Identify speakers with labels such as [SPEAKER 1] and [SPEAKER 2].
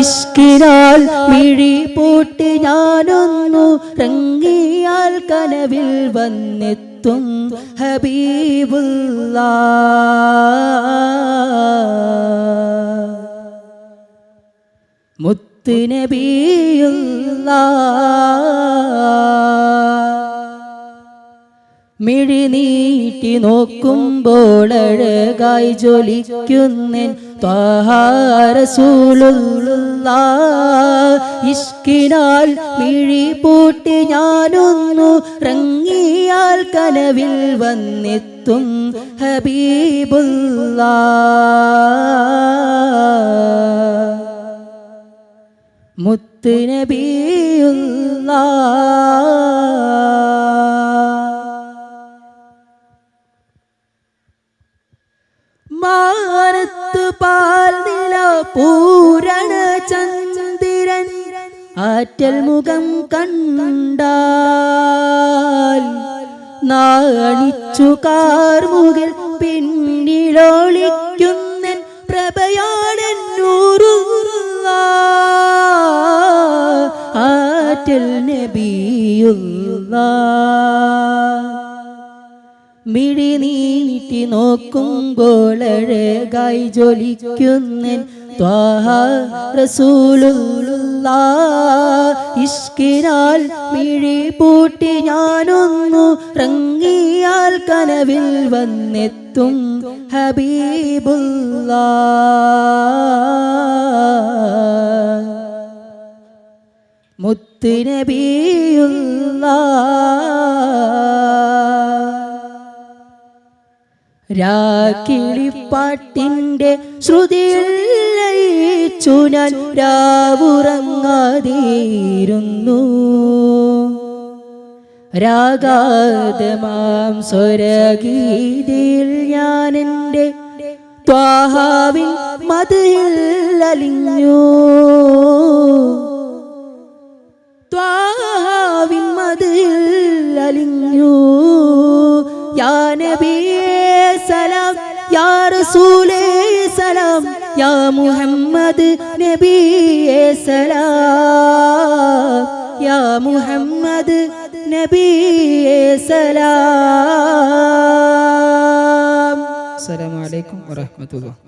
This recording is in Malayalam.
[SPEAKER 1] ഇഷ്കിനാൽ മിഴി പൂട്ടി ഞാനൊന്നു റങ്ങിയാൽ കനവിൽ വന്നെത്തും ഹബീബുള്ള മുത്ത് മിഴി നീട്ടി നോക്കുമ്പോൾ അഴകായി ജ്വലിക്കുന്നൻ ത്വാഹാരസൂലുള്ള ഇഷ്കിനാൽ മിഴി പൂട്ടി ഞാനൊന്നു റങ്ങിയാൽ കനവിൽ വന്നെത്തും ഹബീബുള്ള. മുത്ത് നബിയുള്ള മാനത്ത് പാൽ നില പൂരണ ചന്ദ്രൻ ആറ്റൽ മുഖം കണ്ടാൽ നാണിച്ചു കാർമുകിൽ പിന്നിലൊളിക്കുന്നൻ പ്രഭയാടൻ നൂറു ആറ്റൽ നബിയുള്ള മിഴി നീട്ടി നോക്കുമ്പോൾ അഴകായി ജ്വലിക്കുന്നൻ ഇഷ്കിനാൽ മിഴി പൂട്ടി ഞാനൊന്നു റങ്ങിയാൽ കനവിൽ വന്നെത്തും ഹബീബുള്ള. മുത്ത് രാക്കിളിപ്പാട്ടിന്റെ ശ്രുതിയിൽ ലയിച്ചു ഞാൻ രാവുറങ്ങാതിരുന്നു. രാഗാതമാം സ്വരഗീതിയിൽ ഞാൻ എന്റെ ത്വാഹാവിൻ മതിൽ അലിഞ്ഞു. ത്വാഹാവിൻ മതിൽ അലിഞ്ഞു. യാ നബിയേ സലാം യാ റസൂലേ സലാം യാ മുഹമ്മദ് നബിയേ സലാം യാ മുഹമ്മദ് നബിയേ സലാം.
[SPEAKER 2] അസ്സലാമു അലൈക്കും വറഹ്മത്തുള്ളാഹി.